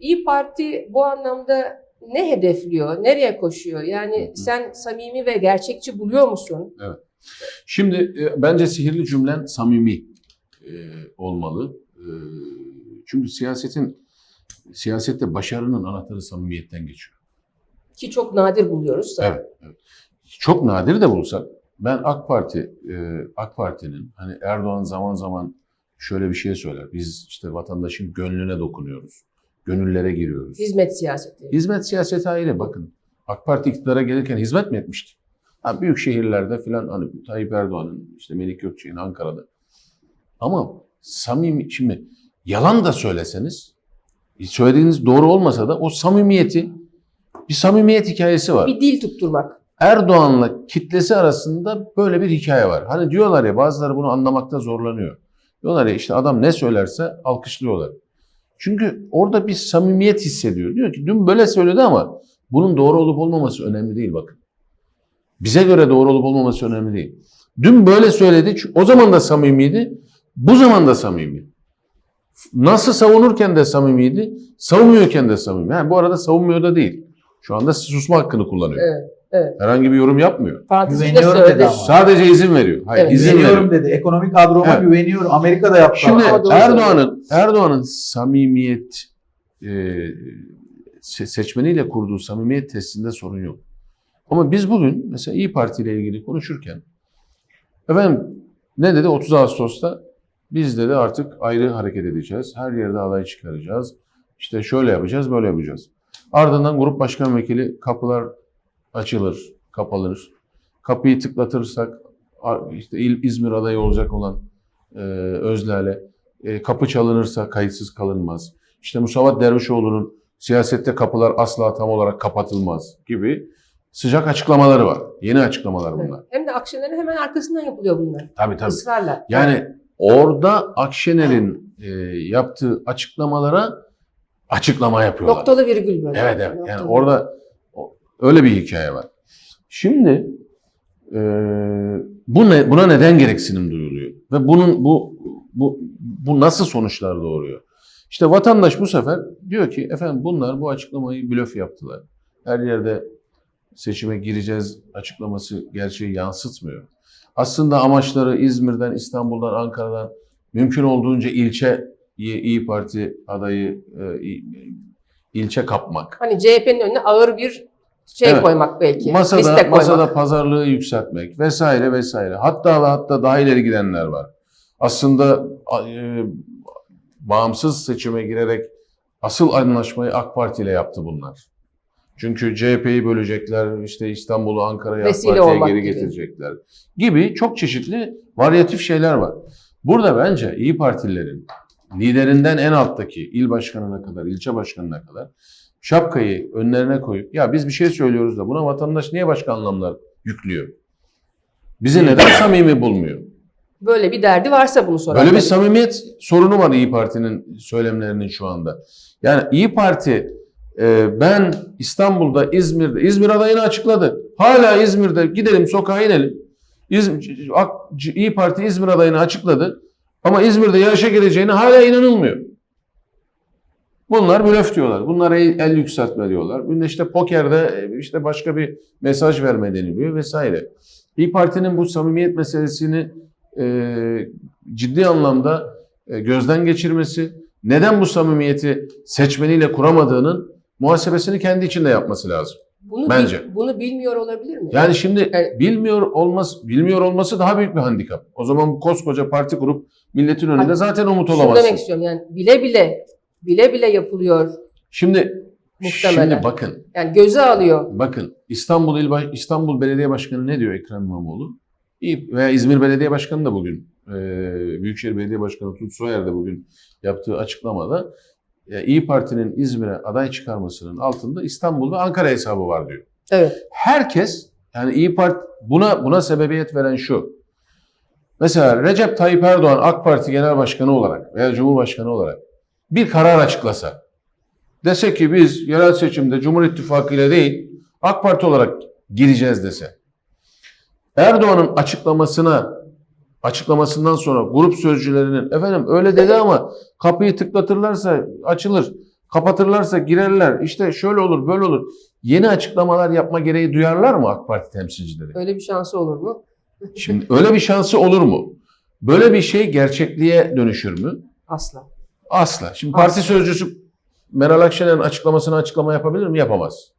İyi Parti bu anlamda ne hedefliyor, nereye koşuyor? Yani Hı sen samimi ve gerçekçi buluyor musun? Şimdi e, bence sihirli cümlen samimi e, olmalı. E, çünkü siyasetin siyasette başarının anahtarı samimiyetten geçiyor. Ki çok nadir buluyoruz. da. Evet, evet. Çok nadir de bulsak ben AK Parti e, AK Parti'nin hani Erdoğan zaman zaman şöyle bir şey söyler. Biz işte vatandaşın gönlüne dokunuyoruz. Gönüllere giriyoruz. Hizmet siyaseti. Hizmet siyaseti ayrı bakın. AK Parti iktidara gelirken hizmet mi etmişti? Ha, büyük şehirlerde filan hani Tayyip Erdoğan'ın işte Melik Gökçek'in Ankara'da. Ama samimi şimdi yalan da söyleseniz söylediğiniz doğru olmasa da o samimiyeti bir samimiyet hikayesi var. Bir dil tutturmak. Erdoğan'la kitlesi arasında böyle bir hikaye var. Hani diyorlar ya bazıları bunu anlamakta zorlanıyor. Diyorlar ya işte adam ne söylerse alkışlıyorlar. Çünkü orada bir samimiyet hissediyor. Diyor ki dün böyle söyledi ama bunun doğru olup olmaması önemli değil bakın. Bize göre doğru olup olmaması önemli değil. Dün böyle söyledi o zaman da samimiydi. Bu zaman da samimi. Nasıl savunurken de samimiydi, savunmuyorken de samimi. Yani bu arada savunmuyor da değil. Şu anda susma hakkını kullanıyor. Evet, evet. Herhangi bir yorum yapmıyor. Fantezi de Güveniyorum söyledi. dedi ama. Sadece izin veriyor. Hayır, Evet. izin veriyor. Güveniyorum dedi. Ekonomik kadroma Evet. güveniyorum. Amerika'da yaptı. Şimdi Ama doğru Erdoğan'ın Erdoğan'ın samimiyet e, se- seçmeniyle kurduğu samimiyet testinde sorun yok. Ama biz bugün mesela İyi Parti ile ilgili konuşurken efendim ne dedi 30 Ağustos'ta biz dedi artık ayrı hareket edeceğiz. Her yerde aday çıkaracağız. İşte şöyle yapacağız, böyle yapacağız. Ardından grup başkan vekili kapılar açılır, kapanır. Kapıyı tıklatırsak işte İzmir adayı olacak olan e, Özler'le e, kapı çalınırsa kayıtsız kalınmaz. İşte Musavat Dervişoğlu'nun siyasette kapılar asla tam olarak kapatılmaz gibi sıcak açıklamaları var. Yeni açıklamalar bunlar. Hem de Akşener'in hemen arkasından yapılıyor bunlar. Tabii tabii. Israrla. Yani orada Akşener'in e, yaptığı açıklamalara açıklama yapıyorlar. Noktalı virgül böyle. Evet evet. Noktalı Yani orada öyle bir hikaye var. Şimdi e, bu ne, buna neden gereksinim duyuluyor ve bunun bu bu bu nasıl sonuçlar doğuruyor? İşte vatandaş bu sefer diyor ki efendim bunlar bu açıklamayı blöf yaptılar. Her yerde seçime gireceğiz açıklaması gerçeği yansıtmıyor. Aslında amaçları İzmir'den, İstanbul'dan, Ankara'dan mümkün olduğunca ilçe İyi Parti adayı e, ilçe kapmak. Hani CHP'nin önüne ağır bir şey Evet. koymak belki. Masada, koymak. masada pazarlığı yükseltmek vesaire vesaire. Hatta ve hatta daha ileri gidenler var. Aslında e, bağımsız seçime girerek asıl anlaşmayı AK Parti ile yaptı bunlar. Çünkü CHP'yi bölecekler, işte İstanbul'u Ankara'ya AK Parti'ye geri gibi. getirecekler gibi çok çeşitli varyatif şeyler var. Burada bence İyi Partililerin liderinden en alttaki il başkanına kadar, ilçe başkanına kadar şapkayı önlerine koyup ya biz bir şey söylüyoruz da buna vatandaş niye başka anlamlar yüklüyor? Bizi neden samimi bulmuyor? Böyle bir derdi varsa bunu sorar. Böyle bir samimiyet sorunu var İyi Parti'nin söylemlerinin şu anda. Yani İyi Parti e, ben İstanbul'da, İzmir'de, İzmir adayını açıkladı. Hala İzmir'de gidelim sokağa inelim. İzmir, İyi Parti İzmir adayını açıkladı. Ama İzmir'de yarışa gireceğine hala inanılmıyor. Bunlar blöf diyorlar. Bunlara el, el yükseltme diyorlar. Bunun işte pokerde e, işte başka bir mesaj verme deniliyor vesaire. İyi Parti'nin bu samimiyet meselesini e, ciddi anlamda e, gözden geçirmesi, neden bu samimiyeti seçmeniyle kuramadığının muhasebesini kendi içinde yapması lazım. Bunu, bil- Bence. bunu bilmiyor olabilir mi? Yani şimdi Evet. bilmiyor olması bilmiyor olması daha büyük bir handikap. O zaman bu koskoca parti kurup milletin önünde Hayır. zaten umut Şunu olamazsın. demek istiyorum yani bile bile bile bile yapılıyor. Şimdi Muhtemelen. şimdi bakın Yani göze alıyor. bakın İstanbul İl İstanbul Belediye Başkanı ne diyor Ekrem İmamoğlu? İyi- Veya İzmir Belediye Başkanı da bugün e, Büyükşehir Belediye Başkanı Tunç Soyer de bugün yaptığı açıklamada e, İyi Parti'nin İzmir'e aday çıkarmasının altında İstanbul ve Ankara hesabı var diyor. Evet. herkes yani İyi Parti buna buna sebebiyet veren şu. Mesela Recep Tayyip Erdoğan AK Parti Genel Başkanı olarak veya Cumhurbaşkanı olarak bir karar açıklasa dese ki biz yerel seçimde Cumhur İttifakı ile değil AK Parti olarak gireceğiz dese. Erdoğan'ın açıklamasına açıklamasından sonra grup sözcülerinin efendim öyle dedi ama kapıyı tıklatırlarsa açılır. kapatırlarsa girerler. İşte şöyle olur, böyle olur. Yeni açıklamalar yapma gereği duyarlar mı AK Parti temsilcileri? Öyle bir şansı olur mu? Şimdi öyle bir şansı olur mu? Böyle bir şey gerçekliğe dönüşür mü? Asla. Asla. Şimdi parti sözcüsü Meral Akşener'in açıklamasına açıklama yapabilir mi? Yapamaz.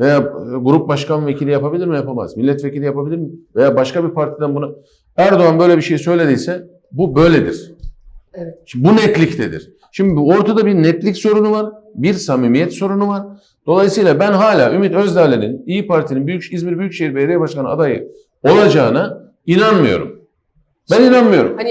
Veya e, grup başkan vekili yapabilir mi? Yapamaz. Milletvekili yapabilir mi? Veya başka bir partiden bunu Erdoğan böyle bir şey söylediyse bu böyledir. Evet. Şimdi bu netliktedir. Şimdi ortada bir netlik sorunu var, bir samimiyet sorunu var. Dolayısıyla ben hala Ümit Özdağ'ın İyi Parti'nin Büyük, İzmir Büyükşehir Belediye Başkanı adayı olacağına inanmıyorum. Ben inanmıyorum. Hani